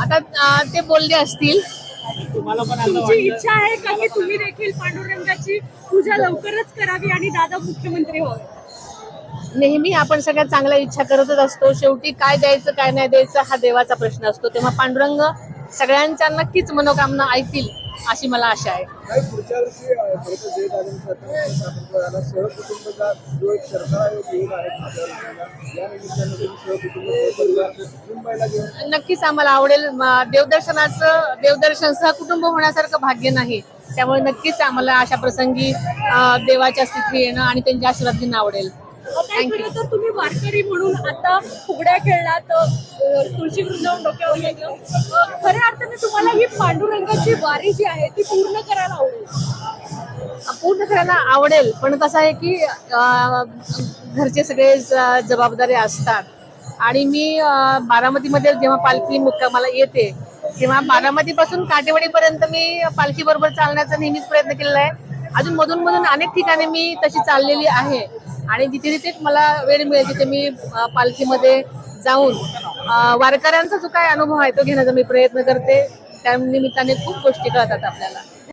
आता ते बोलले असतील. तुम्हाला पण असं तुमची इच्छा आहे का की तुम्ही देखील पांडुरंगाची पूजा लवकरच करावी आणि दादा मुख्यमंत्री व्हावे? नेहमी आपण सगळ्यात चांगल्या इच्छा करतच असतो. शेवटी काय द्यायचं काय नाही द्यायचं हा देवाचा प्रश्न असतो. तेव्हा पांडुरंग सगळ्यांच्या नक्कीच मनोकामना ऐकतील. अशी मला आशा आहे. काही पुढच्या वर्षी अ, खरं तर जय दादांचा साखरपुड्याला सहकुटुंबचा जो एक सरकार आयोग येऊन आहे आपल्या राज्याला, या निमित्तानं तुम्ही सहकुटुंब सहपरिवार मुंबईला घेऊन नक्कीच आम्हाला आवडेल. देवदर्शनाचं देवदर्शन सहकुटुंब होण्यासारखं भाग्य नाही. त्यामुळे नक्कीच आम्हाला अशा प्रसंगी देवाच्या स्थिती येणं आणि त्यांचे आशीर्वाद घेणं आवडेल तर तुम्ही वारकरी म्हणून आता फुगड्या खेळलात तुळशी वृंदावन डोक्यावर खऱ्या अर्थाने तुम्हाला ही पांडुरंगाची वारी जी आहे ती पूर्ण करायला आवडेल. पूर्ण करायला आवडेल पण कसं आहे की घरचे सगळे ज- जबाबदारी असतात. आणि मी बारामतीमध्ये जेव्हा पालखी मुक्कामाला येते तेव्हा बारामतीपासून काटेवाडीपर्यंत मी पालखी बरोबर चालण्याचा नेहमीच प्रयत्न केलेला आहे. अजून मधून मधून अनेक ठिकाणी मी तशी चाललेली आहे. आणि जिथे जिथे मला वेळ मिळेल तिथे मी पालखीमध्ये जाऊन वारकऱ्यांचा जो काय अनुभव आहे तो घेण्याचा मी प्रयत्न करते. त्या निमित्ताने खूप गोष्टी कळतात आपल्याला.